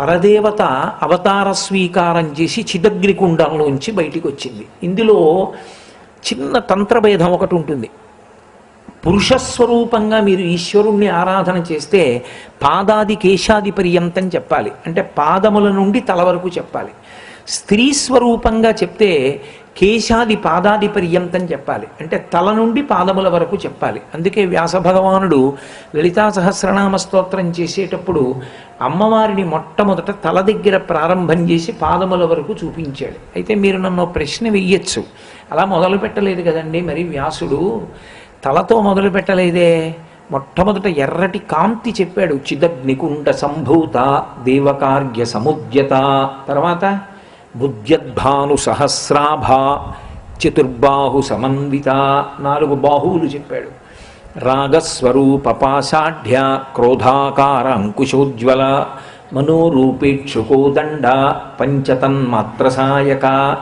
పరదేవత అవతార స్వీకారం చేసి చిదగ్నికుండంలోంచి బయటికి వచ్చింది ఇందులో చిన్న తంత్రభేదం ఒకటి ఉంటుంది. పురుషస్వరూపంగా మీరు ఈశ్వరుణ్ణి ఆరాధన చేస్తే పాదాది కేశాది పర్యంతం చెప్పాలి. అంటే పాదముల నుండి తల వరకు చెప్పాలి. స్త్రీ స్వరూపంగా చెప్తే కేశాది పాదాది పర్యంతం చెప్పాలి. అంటే తల నుండి పాదముల వరకు చెప్పాలి. అందుకే వ్యాస భగవానుడు లలితా సహస్రనామ స్తోత్రం చేసేటప్పుడు అమ్మవారిని మొట్టమొదట తల దగ్గర ప్రారంభం చేసి పాదముల వరకు చూపించాడు. అయితే మీరు నన్ను ప్రశ్న వెయ్యొచ్చు అలా మొదలు పెట్టలేదు కదండి మరి వ్యాసుడు. తలతో మొదలు పెట్టలేదే. మొట్టమొదట ఎర్రటి కాంతి చెప్పాడు. చిదగ్నికుండ సంభూత దేవకార్య సముద్యత. తర్వాత? బుద్ధ్యద్భాను సహస్రాభ చతుర్బాహు సమన్విత నాలుగు బాహువులు చెప్పాడు. రాగస్వరూప పాషాఢ్య క్రోధాకార అంకుశోజ్వల మనోరూపేక్షుకోదండ పంచతన్మాత్ర సాయక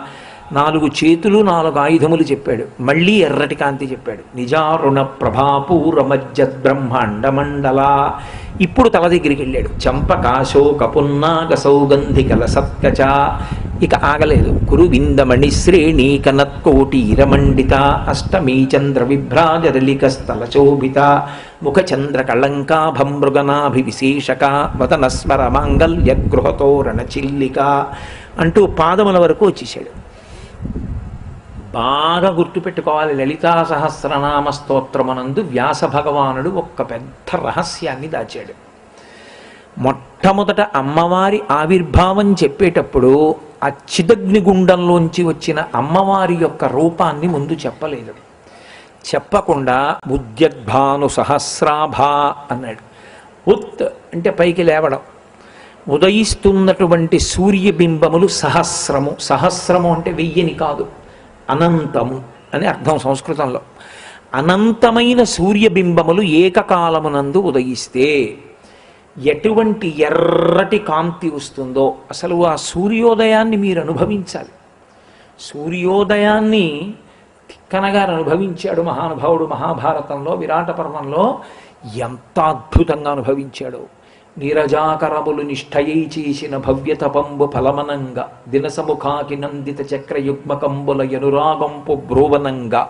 నాలుగు చేతులు నాలుగు ఆయుధములు చెప్పాడు. మళ్ళీ ఎర్రటి కాంతి చెప్పాడు. నిజారుణ ప్రభాపూర మధ్య మండల ఇప్పుడు తల దగ్గరికి వెళ్ళాడు. చంపకాశోక పున్నాగ సౌగంధికల సత్కచ ఇక ఆగలేదు. కురు విందమణి శ్రేణీ కనత్కోటి ఇరమండిత అష్టమీ చంద్ర విభ్రాజరలిక స్థల శోభిత ముఖచంద్ర కళంకాభం మృగనాభి విశేషక వదనస్మర మాంగల్య గృహతోరణ చిల్లిక అంటూ పాదముల వరకు వచ్చేసాడు బాగా గుర్తుపెట్టుకోవాలి. లలితా సహస్రనామ స్తోత్రమనందు వ్యాస భగవానుడు ఒక్క పెద్ద రహస్యాన్ని దాచాడు. మొట్టమొదట అమ్మవారి ఆవిర్భావం చెప్పేటప్పుడు ఆ చిదగ్నిగుండంలోంచి వచ్చిన అమ్మవారి యొక్క రూపాన్ని ముందు చెప్పలేదు. చెప్పకుండా ఉద్యగ్భాను సహస్రాభ అన్నాడు. ఉత్ అంటే పైకి లేవడం. ఉదయిస్తున్నటువంటి సూర్యబింబములు సహస్రము. సహస్రము అంటే వెయ్యిని కాదు. అనంతము అని అర్థం సంస్కృతంలో. అనంతమైన సూర్యబింబములు ఏకకాలమునందు ఉదయిస్తే ఎటువంటి ఎర్రటి కాంతి వస్తుందో అసలు ఆ సూర్యోదయాన్ని మీరు అనుభవించాలి. సూర్యోదయాన్ని తిక్కనగారు అనుభవించాడు మహానుభావుడు మహాభారతంలో విరాట పర్వంలో ఎంత అద్భుతంగా అనుభవించాడో. నీరజాకరములు నిష్ఠయై చేసిన భవ్యతపంబు ఫలమనంగా దినసముఖాకి నందిత చక్రయుగ్మకంబుల యనురాగంపు బ్రోవనంగా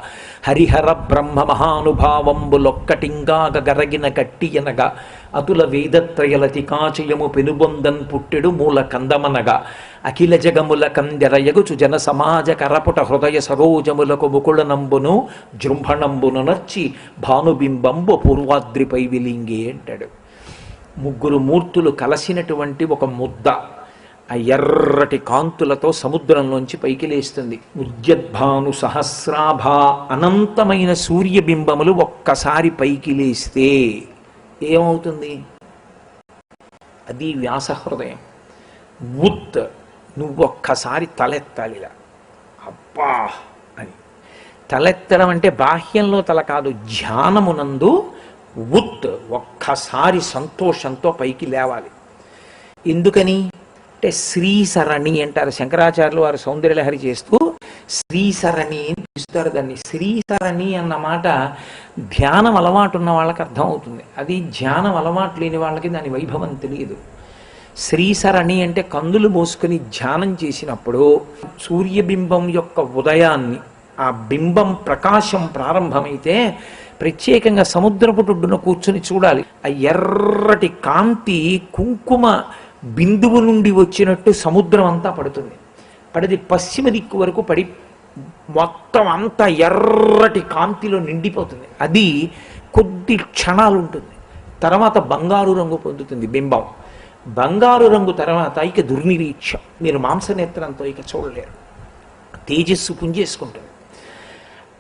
హరిహర బ్రహ్మ మహానుభావంబులొక్కటింగాగ గరగిన కట్టియనగా అతుల వేదత్రయలతి కాచయము పెనుబొందన్ పుట్టెడు మూల కందమనగా అఖిల జగముల కందెరయగుచు జన సమాజ కరపుట హృదయ సరోజములకు ముకుళనంబును జృంభణంబును నర్చి భానుబింబంబు పూర్వాద్రిపై విలింగే అంటాడు. ముగ్గురు మూర్తులు కలసినటువంటి ఒక ముద్ద. ఆ ఎర్రటి కాంతులతో సముద్రంలోంచి పైకి లేస్తుంది. ఉద్యద్భాను సహస్రాభ అనంతమైన సూర్యబింబములు ఒక్కసారి పైకి లేస్తే ఏమవుతుంది? అది వ్యాసహృదయం. ఉత్ నువ్వొక్కసారి తలెత్తాలిలా అబ్బా అని. తలెత్తడం అంటే బాహ్యంలో తల కాదు ధ్యానమునందు ఉత్ ఒక్కసారి సంతోషంతో పైకి లేవాలి. ఎందుకని? అంటే శ్రీసరణి అంటారు. శంకరాచార్యులు వారు సౌందర్యలహరి చేస్తూ శ్రీసరణి అని పిలుస్తారు దాన్ని. శ్రీసరణి అన్న మాట ధ్యానం అలవాటు ఉన్న వాళ్ళకి అర్థమవుతుంది అది ధ్యానం అలవాటు లేని వాళ్ళకి దాని వైభవం తెలియదు. శ్రీసరణి అంటే కందులు మోసుకొని ధ్యానం చేసినప్పుడు సూర్యబింబం యొక్క ఉదయాన్ని ఆ బింబం ప్రకాశం ప్రారంభమైతే ప్రత్యేకంగా సముద్రపుటుడ్డున కూర్చుని చూడాలి. ఆ ఎర్రటి కాంతి కుంకుమ బిందువు నుండి వచ్చినట్టు సముద్రం అంతా పడుతుంది. పడిది పశ్చిమ దిక్కు వరకు పడి మొత్తం అంతా ఎర్రటి కాంతిలో నిండిపోతుంది. అది కొద్ది క్షణాలు ఉంటుంది. తర్వాత బంగారు రంగు పొందుతుంది బింబం. బంగారు రంగు తర్వాత ఇక దుర్నిరీక్ష. మీరు మాంసనేత్రంతో ఇక చూడలేరు. తేజస్సు పుంజేసుకుంటుంది.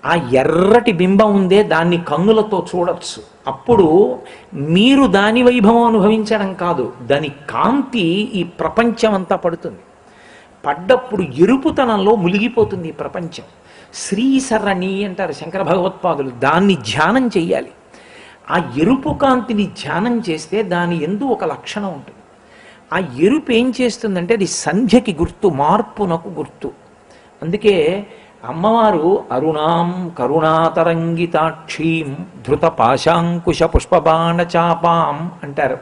ఆ ఎర్రటి బింబం ఉందే దాన్ని కన్నులతో చూడొచ్చు. అప్పుడు మీరు దాని వైభవం అనుభవించడం కాదు దాని కాంతి ఈ ప్రపంచం అంతా పడుతుంది. పడ్డప్పుడు ఎరుపుతనంలో ములిగిపోతుంది ఈ ప్రపంచం. శ్రీసరణి అంటారు శంకర భగవత్పాదులు దాన్ని ధ్యానం చెయ్యాలి. ఆ ఎరుపు కాంతిని ధ్యానం చేస్తే దాని ఎందు ఒక లక్షణం ఉంటుంది. ఆ ఎరుపు ఏం చేస్తుందంటే అది సంధ్యకి గుర్తు మార్పునకు గుర్తు. అందుకే అమ్మవారు అరుణాం కరుణాతరంగితాక్షీం ధృత పాశాంకుశ పుష్పబాణచాపాం అంటారు.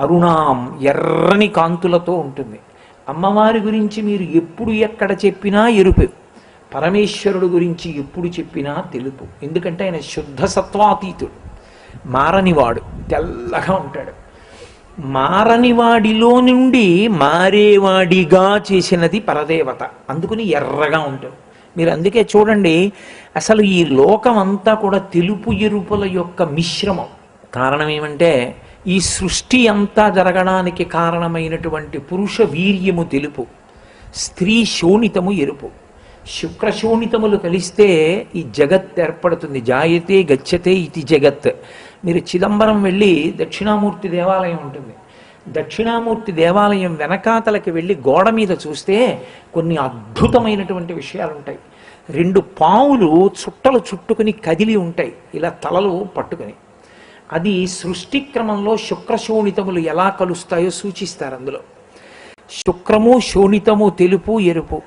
అరుణాం ఎర్రని కాంతులతో ఉంటుంది. అమ్మవారి గురించి మీరు ఎప్పుడు ఎక్కడ చెప్పినా ఎరుపు. పరమేశ్వరుడు గురించి ఎప్పుడు చెప్పినా తెలుపు. ఎందుకంటే ఆయన శుద్ధ సత్వాతీతుడు. మారనివాడు. తెల్లగా ఉంటాడు. మారనివాడిలో నుండి మారేవాడిగా చేసినది పరదేవత. అందుకుని ఎర్రగా ఉంటుంది. మీరు అందుకే చూడండి అసలు ఈ లోకం అంతా కూడా తెలుపు ఎరుపుల యొక్క మిశ్రమం. కారణం ఏమంటే ఈ సృష్టి అంతా జరగడానికి కారణమైనటువంటి పురుష వీర్యము తెలుపు స్త్రీ శోణితము ఎరుపు. శుక్ర శోణితములు కలిస్తే ఈ జగత్ ఏర్పడుతుంది. జాయతే గచ్చతే ఇది జగత్. మీరు చిదంబరం వెళ్ళి దక్షిణామూర్తి దేవాలయం ఉంటుంది. దక్షిణామూర్తి దేవాలయం వెనకాతలకి వెళ్ళి గోడ మీద చూస్తే కొన్ని అద్భుతమైనటువంటి విషయాలు ఉంటాయి రెండు పావులు చుట్టలు చుట్టుకుని కదిలి ఉంటాయి. ఇలా తలలు పట్టుకుని. అది సృష్టి క్రమంలో శుక్ర శోణితములు ఎలా కలుస్తాయో సూచిస్తారు అందులో. శుక్రము శోణితము తెలుపు ఎరుపు.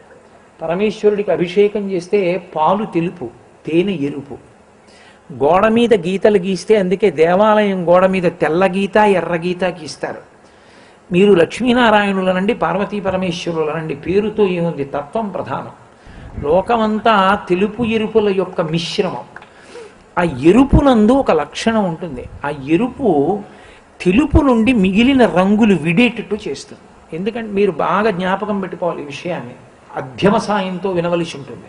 పరమేశ్వరుడికి అభిషేకం చేస్తే పాలు తెలుపు తేనె ఎరుపు. గోడ మీద గీతలు గీస్తే అందుకే దేవాలయం గోడ మీద తెల్ల గీత ఎర్ర గీత గీస్తారు మీరు లక్ష్మీనారాయణులనండి పార్వతీ పరమేశ్వరులనండి పేరుతో ఏముంది? తత్వం ప్రధానం. లోకమంతా తెలుపు ఎరుపుల యొక్క మిశ్రమం. ఆ ఎరుపునందు ఒక లక్షణం ఉంటుంది. ఆ ఎరుపు తెలుపు నుండి మిగిలిన రంగులు విడేటట్టు చేస్తుంది. ఎందుకంటే మీరు బాగా జ్ఞాపకం పెట్టుకోవాలి ఈ విషయాన్ని. అధ్యమ సాయంతో వినవలసి ఉంటుంది.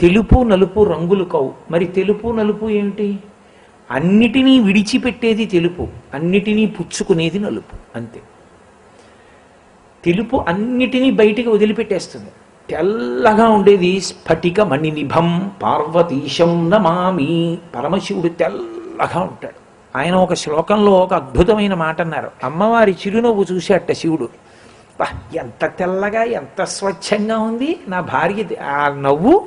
తెలుపు నలుపు రంగులు కవు. మరి తెలుపు నలుపు ఏమిటి? అన్నిటినీ విడిచిపెట్టేది తెలుపు. అన్నిటినీ పుచ్చుకునేది నలుపు. అంతే. తెలుపు అన్నిటినీ బయటికి వదిలిపెట్టేస్తుంది. తెల్లగా ఉండేది స్ఫటిక మణినిభం పార్వతీశం నమామి. పరమశివుడు తెల్లగా ఉంటాడు. ఆయన ఒక శ్లోకంలో ఒక అద్భుతమైన మాట అన్నారు. అమ్మవారి చిరునవ్వు చూసేట శివుడు. ఎంత తెల్లగా ఎంత స్వచ్ఛంగా ఉంది నా భార్య ఆ నవ్వు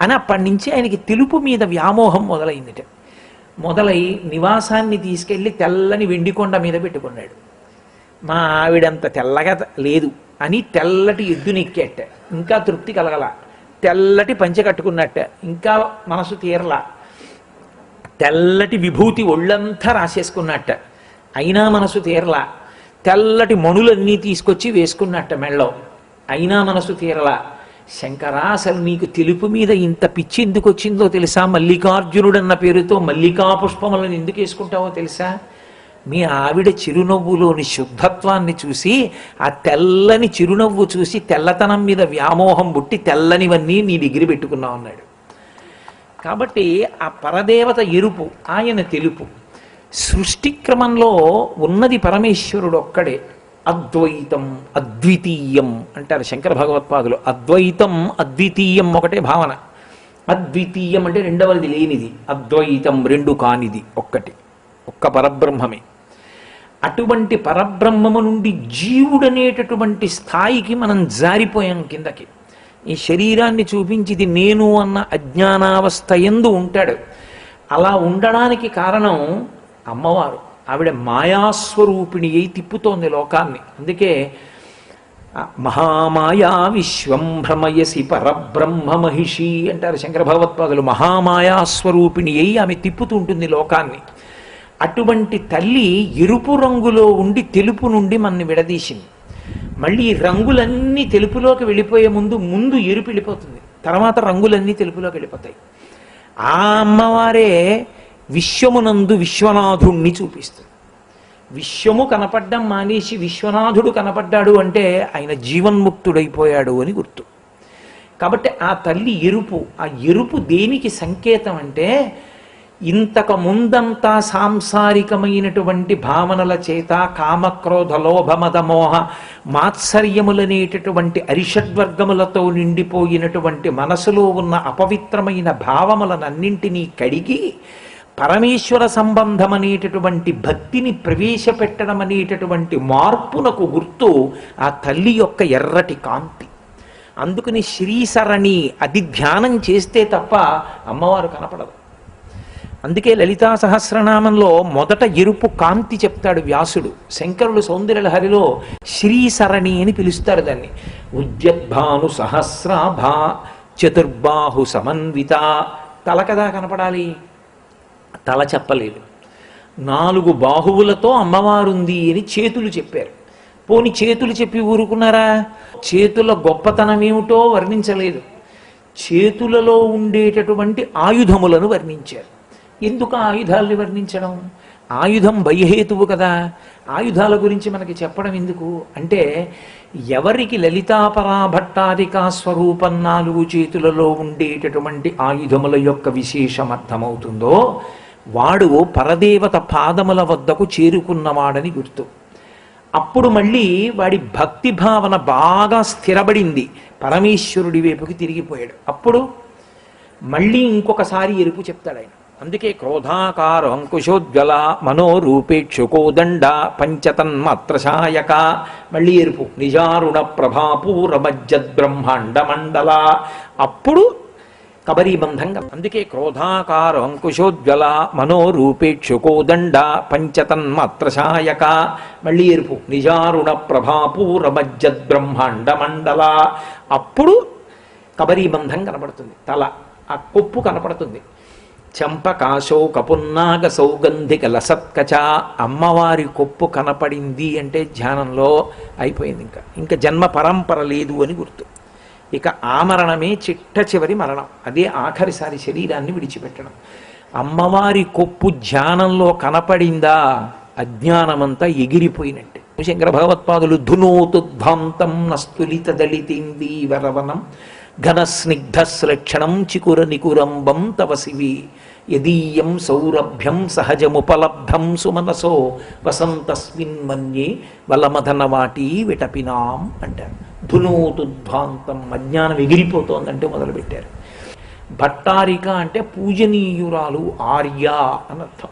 అని అప్పటి నుంచి ఆయనకి తెలుపు మీద వ్యామోహం మొదలైందిట. మొదలై నివాసాన్ని తీసుకెళ్ళి తెల్లని వెండికొండ మీద పెట్టుకున్నాడు. మా ఆవిడంత తెల్లగా లేదు అని తెల్లటి ఎద్దునెక్కేట ఇంకా తృప్తి కలగల. తెల్లటి పంచె కట్టుకున్నట్ట. ఇంకా మనసు తీరలా. తెల్లటి విభూతి ఒళ్ళంతా రాసేసుకున్నట్ట. అయినా మనసు తీరలా. తెల్లటి మణులన్నీ తీసుకొచ్చి వేసుకున్నట్ట మెళ్ళో. అయినా మనసు తీరలా. శంకరా అసలు నీకు తెలుపు మీద ఇంత పిచ్చి ఎందుకు వచ్చిందో తెలుసా? మల్లికార్జునుడన్న పేరుతో మల్లికా పుష్పములను ఎందుకు వేసుకుంటావో తెలుసా? మీ ఆవిడ చిరునవ్వులోని శుద్ధత్వాన్ని చూసి ఆ తెల్లని చిరునవ్వు చూసి తెల్లతనం మీద వ్యామోహం బుట్టి తెల్లనివన్నీ నీ దగ్గర పెట్టుకున్నావు అన్నాడు. కాబట్టి ఆ పరదేవత ఎరుపు ఆయన తెలుపు. సృష్టి క్రమంలో ఉన్నది పరమేశ్వరుడు ఒక్కడే. అద్వైతం అద్వితీయం అంటారు శంకర భగవత్పాదులు. అద్వైతం అద్వితీయం ఒకటే భావన. అద్వితీయం అంటే రెండవది లేనిది. అద్వైతం రెండు కానిది ఒక్కటి. ఒక్క పరబ్రహ్మమే. అటువంటి పరబ్రహ్మము నుండి జీవుడనేటటువంటి స్థాయికి మనం జారిపోయాం కిందకి. ఈ శరీరాన్ని చూపించిది నేను అన్న అజ్ఞానావస్థ ఎందు ఉంటాడు. అలా ఉండడానికి కారణం అమ్మవారు. ఆవిడ మాయాస్వరూపిణి అయి తిప్పుతోంది లోకాన్ని. అందుకే మహామాయా విశ్వం భ్రమయసి పరబ్రహ్మ మహిషి అంటారు శంకర భగవత్పాదులు. మహామాయాస్వరూపిణి అయి ఆమె తిప్పుతూ ఉంటుంది లోకాన్ని. అటువంటి తల్లి ఎరుపు రంగులో ఉండి తెలుపు నుండి మనని విడదీసింది. మళ్ళీ రంగులన్నీ తెలుపులోకి వెళ్ళిపోయే ముందు ముందు ఎరుపు వెళ్ళిపోతుంది. తర్వాత రంగులన్నీ తెలుపులోకి వెళ్ళిపోతాయి. ఆ అమ్మవారే విశ్వమునందు విశ్వనాథుణ్ణి చూపిస్తుంది. విశ్వము కనపడ్డం మానేసి విశ్వనాథుడు కనపడ్డాడు అంటే ఆయన జీవన్ముక్తుడైపోయాడు అని గుర్తు. కాబట్టి ఆ తల్లి ఎరుపు. ఆ ఎరుపు దేనికి సంకేతం అంటే ఇంతకు ముందంతా సాంసారికమైనటువంటి భావనల చేత కామక్రోధ లోభమద మాత్సర్యములనేటటువంటి అరిషడ్వర్గములతో నిండిపోయినటువంటి మనసులో ఉన్న అపవిత్రమైన భావములనన్నింటినీ కడిగి పరమేశ్వర సంబంధం అనేటటువంటి భక్తిని ప్రవేశపెట్టడం అనేటటువంటి మార్పునకు గుర్తు ఆ తల్లి యొక్క ఎర్రటి కాంతి. అందుకని శ్రీసరణి అది ధ్యానం చేస్తే తప్ప అమ్మవారు కనపడదు. అందుకే లలితా సహస్రనామంలో మొదట ఎరుపు కాంతి చెప్తాడు వ్యాసుడు. శంకరుడు సౌందర్యలహరిలో శ్రీసరణి అని పిలుస్తారు దాన్ని. ఉద్యద్భాను సహస్రాభా చతుర్బాహు సమన్విత. తల కదా కనపడాలి? తల చెప్పలేదు. నాలుగు బాహువులతో అమ్మవారుంది అని చేతులు చెప్పారు. పోని చేతులు చెప్పి ఊరుకున్నారా? చేతుల గొప్పతనం ఏమిటో వర్ణించలేదు. చేతులలో ఉండేటటువంటి ఆయుధములను వర్ణించారు. ఎందుకు ఆయుధాల్ని ఆయుధాలని వర్ణించడం? ఆయుధం భయహేతువు కదా. ఆయుధాల గురించి మనకి చెప్పడం ఎందుకు? అంటే ఎవరికి లలితాపరాభట్టాదికా స్వరూపం నాలుగు చేతులలో ఉండేటటువంటి ఆయుధముల యొక్క విశేషం అర్థమవుతుందో వాడు పరదేవత పాదముల వద్దకు చేరుకున్నవాడని గుర్తు. అప్పుడు మళ్ళీ వాడి భక్తి భావన బాగా స్థిరపడింది. పరమేశ్వరుడి వైపుకి తిరిగిపోయాడు. అప్పుడు మళ్ళీ ఇంకొకసారి ఎరుపు చెప్తాడు ఆయన. అందుకే క్రోధాకార అంకుశోజ్వల మనోరూపేక్షుకోదండ పంచతన్మాత్రశాయక. మళ్ళీ ఎరుపు నిజారుణ ప్రభాపూర బ్రహ్మాండ మండల అప్పుడు కబరీబంధంగా అందుకే క్రోధాకార అంకుశోజ్వల మనోరూపేక్షుకోదండ పంచతన్మాత్రశాయక. మళ్ళీ ఎరుపు నిజారుణ ప్రభాపూర బ్రహ్మాండ మండల అప్పుడు కబరీబంధం కనపడుతుంది తల ఆ కొప్పు కనపడుతుంది. చంపకాశోక కపున్నాగ సౌగంధిక లసత్కచ అమ్మవారి కొప్పు కనపడింది అంటే ధ్యానంలో అయిపోయింది ఇంకా. ఇంకా జన్మ పరంపర లేదు అని గుర్తు. ఇక ఆ మరణమే చిట్ట చివరి మరణం. అదే ఆఖరిసారి శరీరాన్ని విడిచిపెట్టడం. అమ్మవారి కొప్పు ధ్యానంలో కనపడిందా? అజ్ఞానమంతా ఎగిరిపోయినట్టే. శంకర భగవత్పాదులు ధునోతుద్భాంతం నస్తులిత దళితేందీవరవనం వరవనం స్నిగ్ధ శ్లక్షణం చికుర నికురంబం తవ శివి యదీయం సౌరభ్యం సహజముపలబ్ధం సుమనసో. వసంతస్మిన్ మన్యే వలమధన వాటి విటపినాం అంటారు. ధునోతుద్భాంతం అజ్ఞానం ఎగిరిపోతోందంటే మొదలుపెట్టారు. భట్టారిక అంటే పూజనీయురాలు ఆర్య అని అర్థం.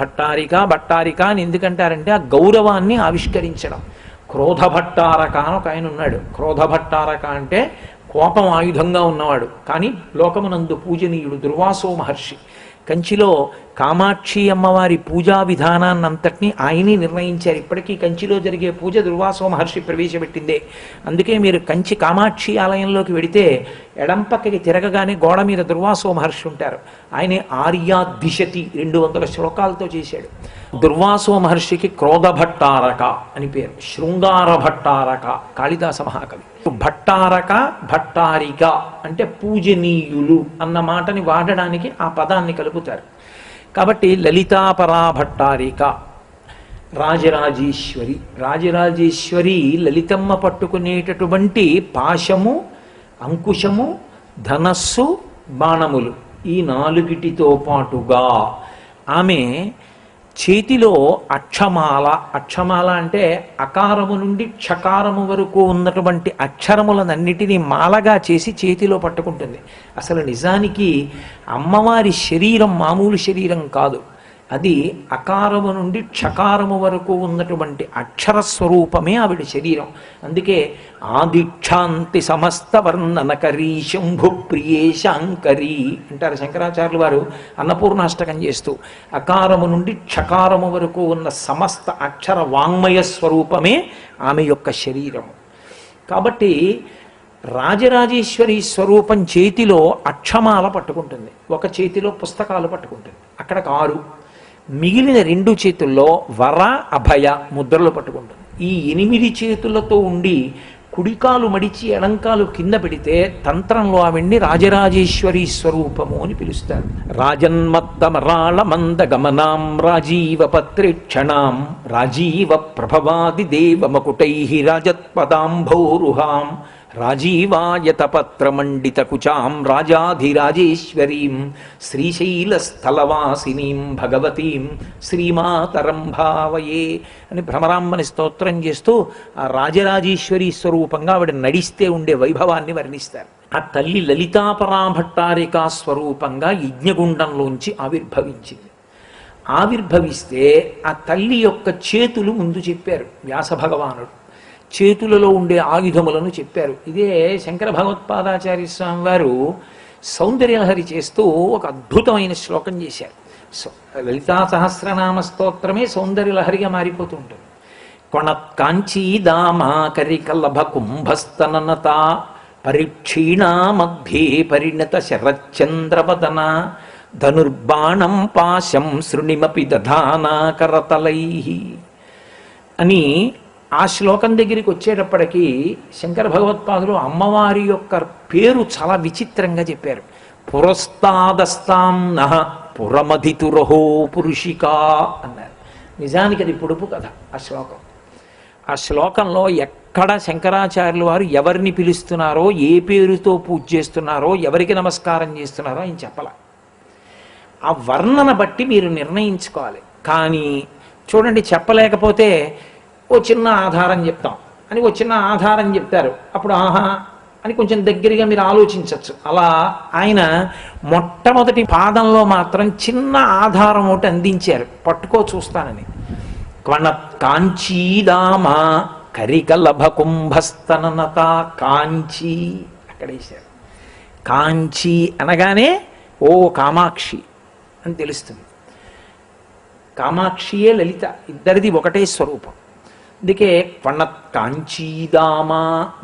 భట్టారిక భట్టారిక అని ఎందుకంటారంటే ఆ గౌరవాన్ని ఆవిష్కరించడం. క్రోధ భట్టారక అని ఒక ఆయన ఉన్నాడు. క్రోధ భట్టారక అంటే కోపం ఆయుధంగా ఉన్నవాడు. కానీ లోకమునందు పూజనీయుడు దుర్వాసో మహర్షి. కంచిలో కామాక్షి అమ్మవారి పూజా విధానాన్నంతటినీ ఆయనే నిర్ణయించారు. ఇప్పటికీ కంచిలో జరిగే పూజ దుర్వాసో మహర్షి ప్రవేశపెట్టిందే. అందుకే మీరు కంచి కామాక్షి ఆలయంలోకి వెడితే ఎడంపక్కకి తిరగగానే గోడ మీద దుర్వాసో మహర్షి ఉంటారు. ఆయనే ఆర్యా దిశతి రెండు వందల శ్లోకాలతో చేశాడు. దుర్వాసో మహర్షికి క్రోధ భట్టారక అని పేరు. శృంగార భట్టారక కాళిదాస మహాకవి. భట్టారక భట్టారిక అంటే పూజనీయులు అన్న మాటని వాడడానికి ఆ పదాన్ని కలుపుతారు. కాబట్టి లలితాపరా భట్టారిక రాజరాజేశ్వరి. రాజరాజేశ్వరి లలితమ్మ పట్టుకునేటటువంటి పాశము అంకుశము ధనస్సు బాణములు ఈ నాలుగిటితో పాటుగా ఆమె చేతిలో అక్షమాల అక్షమాల అంటే అకారము నుండి క్షకారము వరకు ఉన్నటువంటి అక్షరములనన్నిటినీ మాలగా చేసి చేతిలో పట్టుకుంటుంది. అసలు నిజానికి అమ్మవారి శరీరం మామూలు శరీరం కాదు. అది అకారము నుండి క్షకారము వరకు ఉన్నటువంటి అక్షర స్వరూపమే ఆవిడ శరీరం. అందుకే ఆదిక్షాంతి సమస్త వర్ణనకరీ శంభు ప్రియే శాంకరీ అంటారు శంకరాచార్యులు వారు అన్నపూర్ణాష్టకం చేస్తూ. అకారము నుండి క్షకారము వరకు ఉన్న సమస్త అక్షర వాంగ్మయ స్వరూపమే ఆమె యొక్క శరీరము. కాబట్టి రాజరాజేశ్వరి స్వరూపం చేతిలో అక్షమాల పట్టుకుంటుంది. ఒక చేతిలో పుస్తకాలు పట్టుకుంటుంది. అక్కడ కారు మిగిలిన రెండు చేతుల్లో వర అభయ ముద్రలు పట్టుకుంటుంది. ఈ ఎనిమిది చేతులతో ఉండి కుడికాలు మడిచి ఎడంకాలు కింద పెడితే తంత్రంలో ఆవిడ్ని రాజరాజేశ్వరి స్వరూపము అని పిలుస్తారు. రాజన్మత్తమరాళ మంద గమనాం రాజీవ పత్రిక్షణాం రాజీవ ప్రభవాది దేవమకుటై రాజత్పదాంభౌరుహాం. రాజీవాయతపత్రమండిత కుచాం రాజాధిరాజేశ్వరీం శ్రీశైలస్థలవాసినీం భగవతీం శ్రీమాతరం భావయే అని భ్రమరాంబని స్తోత్రం చేస్తూ ఆ రాజరాజేశ్వరి స్వరూపంగా ఆవిడ నడిస్తే ఉండే వైభవాన్ని వర్ణిస్తారు. ఆ తల్లి లలితాపరాభట్టారికా స్వరూపంగా యజ్ఞగుండంలోంచి ఆవిర్భవించింది. ఆవిర్భవిస్తే ఆ తల్లి యొక్క చేతులు ముందు చెప్పారు వ్యాస భగవానుడు. చేతులలో ఉండే ఆయుధములను చెప్పారు. ఇదే శంకర భగవత్పాదాచార్య స్వామి వారు సౌందర్యలహరి చేస్తూ ఒక అద్భుతమైన శ్లోకం చేశారు. లలితా సహస్రనామ స్తోత్రమే సౌందర్యలహరిగా మారిపోతూ ఉంటుంది. కొణత్కాంచీదామాకరికలభ కుంభస్తననత పరిక్షీణా మధ్యే పరిణత శరచంద్రవదన ధనుర్బాణం పాశం శృణిమపి దధానాకరతలై అని ఆ శ్లోకం దగ్గరికి వచ్చేటప్పటికీ శంకర భగవత్పాదులు అమ్మవారి యొక్క పేరు చాలా విచిత్రంగా చెప్పారు. పురస్తాదస్తాం నహ పురమధితురహో పురుషికా అన్నారు. నిజానికి అది పొడుపు కథ ఆ శ్లోకం. ఆ శ్లోకంలో ఎక్కడ శంకరాచార్యులు వారు ఎవరిని పిలుస్తున్నారో ఏ పేరుతో పూజ చేస్తున్నారో ఎవరికి నమస్కారం చేస్తున్నారో ఆయన చెప్పాల. ఆ వర్ణన బట్టి మీరు నిర్ణయించుకోవాలి. కానీ చూడండి చెప్పలేకపోతే ఓ చిన్న ఆధారం చెప్తాం. అని ఓ చిన్న ఆధారం చెప్తారు అప్పుడు ఆహా అని కొంచెం దగ్గరగా మీరు ఆలోచించవచ్చు అలా ఆయన మొట్టమొదటి పాదంలో మాత్రం చిన్న ఆధారం ఒకటి అందించారు. పట్టుకో చూస్తానని. క్వణ కాంచీదామా కరికలభ కుంభస్తనత కాంచీ అక్కడ వేశారు. కాంచీ అనగానే ఓ కామాక్షి అని తెలుస్తుంది. కామాక్షియే లలిత. ఇద్దరిది ఒకటే స్వరూపం. అందుకే క్వణ కాంచీదామా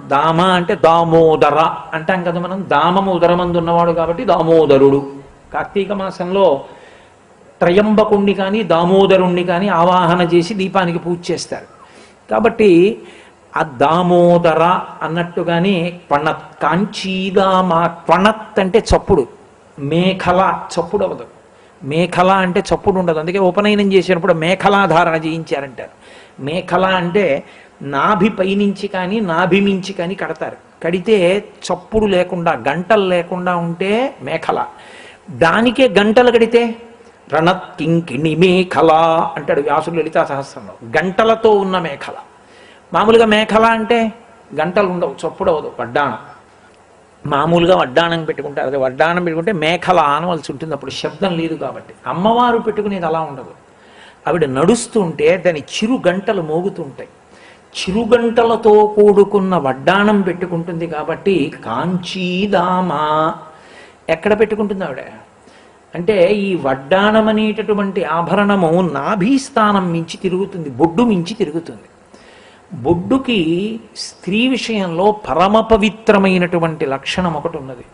దామ అంటే దామోదర అంటాం కదా మనం. దామము ఉదరమందు ఉన్నవాడు కాబట్టి దామోదరుడు. కార్తీక మాసంలో త్రయంబకుణ్ణి కానీ దామోదరుణ్ణి కానీ ఆవాహన చేసి దీపానికి పూజ చేస్తారు. కాబట్టి ఆ దామోదర అన్నట్టుగానే క్వణత్ కాంచీదామా క్వణత్ అంటే చప్పుడు మేఖల చప్పుడు అవదు మేఖల అంటే చప్పుడు ఉండదు. అందుకే ఉపనయనం చేసినప్పుడు మేఖలాధారణ చేయించారంటారు. మేఖల అంటే నాభి పైనుంచి కానీ నాభి మించి కానీ కడతారు. కడితే చప్పుడు లేకుండా గంటలు లేకుండా ఉంటే మేఖల దానికే గంటలు కడితే? రణత్కింకిణి మేఖల అంటాడు వ్యాసుడు లలితా సహస్రంలో. గంటలతో ఉన్న మేఖల మామూలుగా మేఖల అంటే గంటలు ఉండవు చప్పుడు అవదు వడ్డాణం. మామూలుగా వడ్డాణం పెట్టుకుంటారు. అదే వడ్డాణం పెట్టుకుంటే మేఖల అనవలసి ఉంటుంది అప్పుడు శబ్దం లేదు కాబట్టి. అమ్మవారు పెట్టుకునేది అలా ఉండదు. ఆవిడ నడుస్తుంటే దాని చిరు గంటలు మోగుతుంటాయి. చిరుగంటలతో కూడుకున్న వడ్డాణం పెట్టుకుంటుంది కాబట్టి కాంచీదామా ఎక్కడ పెట్టుకుంటుంది ఆవిడ? అంటే ఈ వడ్డాణం అనేటటువంటి ఆభరణము నాభీస్థానం మించి తిరుగుతుంది బొడ్డు మించి తిరుగుతుంది. బొడ్డుకి స్త్రీ విషయంలో పరమ పవిత్రమైనటువంటి లక్షణం ఒకటి ఉన్నది.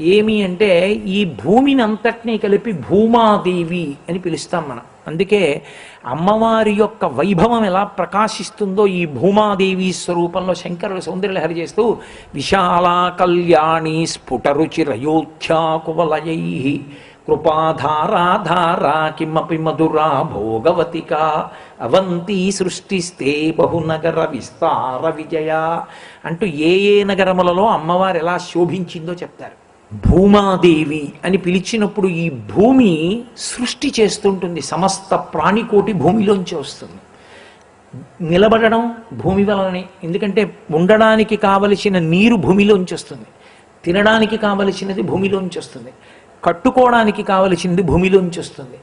ఏమి అంటే ఈ భూమిని అంతటినీ కలిపి భూమాదేవి అని పిలుస్తాం మనం. అందుకే అమ్మవారి యొక్క వైభవం ఎలా ప్రకాశిస్తుందో ఈ భూమాదేవి స్వరూపంలో శంకరుడు సౌందర్యలహరి చేస్తూ విశాలా కళ్యాణి స్ఫుటరుచిరయోధ్యాకువలయై కృపాధారాధారా కిమపి మధురా భోగవతిక అవంతి సృష్టిస్తే బహునగర విస్తార విజయ అంటూ ఏ ఏ నగరములలో అమ్మవారు ఎలా శోభించిందో చెప్తారు. భూమాదేవి అని పిలిచినప్పుడు ఈ భూమి సృష్టి చేస్తుంటుంది సమస్త ప్రాణికోటి భూమిలోంచి వస్తుంది. నిలబడడం భూమి వలనే ఎందుకంటే ఉండడానికి కావలసిన నీరు భూమిలోంచి వస్తుంది. తినడానికి కావలసినది భూమిలోంచి వస్తుంది. కట్టుకోవడానికి కావలసినది భూమిలోంచి వస్తుంది.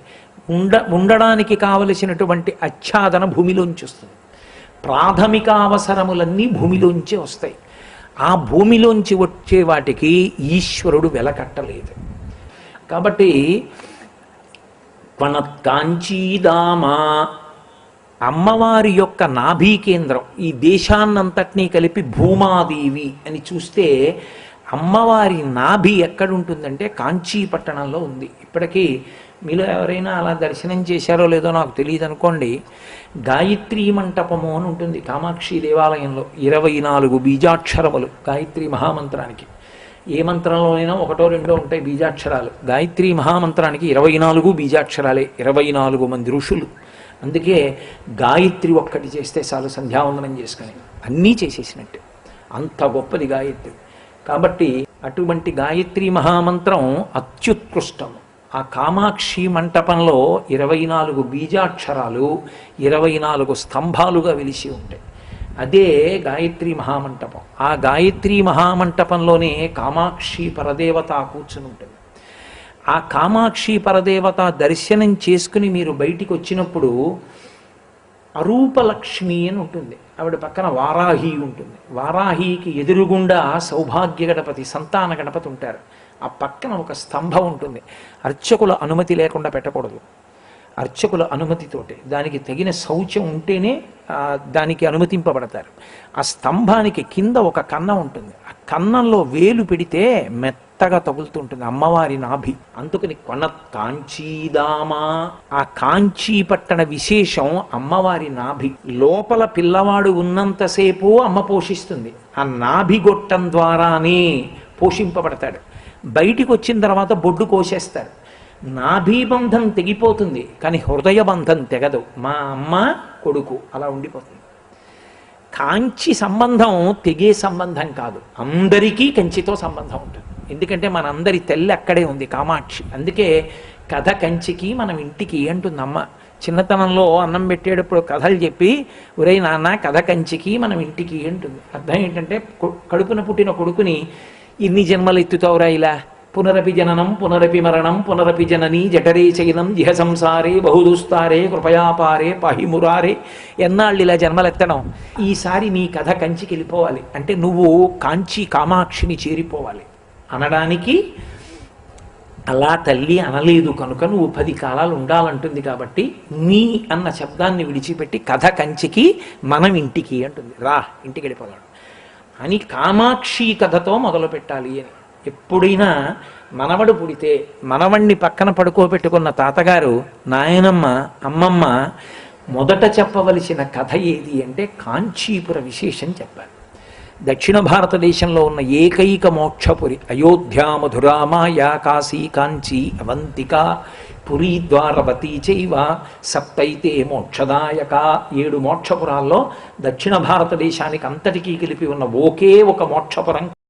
ఉండ ఉండడానికి కావలసినటువంటి ఆచ్ఛాదన భూమిలోంచి వస్తుంది. ప్రాథమిక అవసరములన్నీ భూమిలోంచే వస్తాయి. ఆ భూమిలోంచి వచ్చే వాటికి ఈశ్వరుడు వెలకట్టలేదు. కాబట్టి కాంచీదామా అమ్మవారి యొక్క నాభీ కేంద్రం ఈ దేశాన్నంతటినీ కలిపి భూమాదేవి అని చూస్తే అమ్మవారి నాభి ఎక్కడుంటుందంటే కాంచీ పట్టణంలో ఉంది. ఇప్పటికీ మీలో ఎవరైనా అలా దర్శనం చేశారో లేదో నాకు తెలియదు అనుకోండి గాయత్రీ మంటపము అని ఉంటుంది కామాక్షి దేవాలయంలో ఇరవై నాలుగు బీజాక్షరములు గాయత్రి మహామంత్రానికి. ఏ మంత్రంలోనైనా ఒకటో రెండో ఉంటాయి బీజాక్షరాలు. గాయత్రి మహామంత్రానికి ఇరవై నాలుగు బీజాక్షరాలే ఇరవై నాలుగు మంది ఋషులు. అందుకే గాయత్రి ఒక్కటి చేస్తే చాలు సంధ్యావందనం చేసుకుని. అన్నీ చేసేసినట్టు. అంత గొప్పది గాయత్రి. కాబట్టి అటువంటి గాయత్రి మహామంత్రం అత్యుత్కృష్టం ఆ కామాక్షి మంటపంలో ఇరవై నాలుగు బీజాక్షరాలు ఇరవై నాలుగు స్తంభాలుగా వెలిసి ఉంటాయి. అదే గాయత్రి మహామంటపం. ఆ గాయత్రి మహామంటపంలోనే కామాక్షి పరదేవత కూర్చుని ఉంటుంది. ఆ కామాక్షి పరదేవత దర్శనం చేసుకుని మీరు బయటికి వచ్చినప్పుడు అరూపలక్ష్మి అని ఉంటుంది. ఆవిడ పక్కన వారాహి ఉంటుంది. వారాహికి ఎదురుగుండా సౌభాగ్య గణపతి సంతాన గణపతి ఉంటారు. ఆ పక్కన ఒక స్తంభం ఉంటుంది. అర్చకుల అనుమతి లేకుండా పెట్టకూడదు. అర్చకుల అనుమతితోటి దానికి తగిన శౌచం ఉంటేనే దానికి అనుమతింపబడతారు. ఆ స్తంభానికి కింద ఒక కన్నం ఉంటుంది. ఆ కన్నంలో వేలు పెడితే మెత్త మెత్తగా తగులుతుంటుంది అమ్మవారి నాభి. అందుకని కొన కాంచీదామా ఆ కాంచీ పట్టణ విశేషం అమ్మవారి నాభి. లోపల పిల్లవాడు ఉన్నంతసేపు అమ్మ పోషిస్తుంది. ఆ నాభి గొట్టం ద్వారానే పోషింపబడతాడు. బయటికి వచ్చిన తర్వాత బొడ్డు కోసేస్తాడు నాభీబంధం తెగిపోతుంది కానీ హృదయ బంధం తెగదు. మా అమ్మ కొడుకు అలా ఉండిపోతుంది. కాంచి సంబంధం తెగే సంబంధం కాదు. అందరికీ కంచితో సంబంధం ఉంటుంది. ఎందుకంటే మనందరి తెల్ల అక్కడే ఉంది కామాక్షి. అందుకే కథ కంచికి మనం ఇంటికి అంటుందమ్మ. చిన్నతనంలో అన్నం పెట్టేటప్పుడు కథలు చెప్పి ఒరే నాన్న కథ కంచికి మనం ఇంటికి అంటుంది. అర్థం ఏంటంటే కడుపున పుట్టిన కొడుకుని ఇన్ని జన్మలు ఎత్తుతావురా ఇలా? పునరపి జననం పునరపి మరణం పునరపి జనని జఠరే చైనం జిహ సంసారే బహుదుస్తారే కృపయాపారే పహిమురారే. ఎన్నాళ్ళు ఇలా జన్మలెత్తడం? ఈసారి నీ కథ కంచికి వెళ్ళిపోవాలి. అంటే నువ్వు కాంచి కామాక్షిని చేరిపోవాలి. అనడానికి అలా తల్లి అనలేదు కనుక నువ్వు పది కాలాలు ఉండాలంటుంది కాబట్టి నీ అన్న శబ్దాన్ని విడిచిపెట్టి కథ కంచికి మనం ఇంటికి అంటుంది. రా ఇంటికి వెళ్ళిపోదాం. అని కామాక్షి కథతో మొదలు పెట్టాలి అని. ఎప్పుడైనా మనవడు పుడితే మనవణ్ణి పక్కన పడుకోబెట్టుకున్న తాతగారు నాయనమ్మ అమ్మమ్మ మొదట చెప్పవలసిన కథ ఏది? అంటే కాంచీపుర విశేషం చెప్పారు దక్షిణ భారతదేశంలో ఉన్న ఏకైక మోక్షపురి అయోధ్య మధురామాయ కాశీ కాంచీ అవంతిక పురీ ద్వారవతి చైవ సప్తైతే మోక్షదాయక ఏడు మోక్షపురాల్లో దక్షిణ భారతదేశానికి అంతటికీ కలిపి ఉన్న ఒకే ఒక మోక్షపురం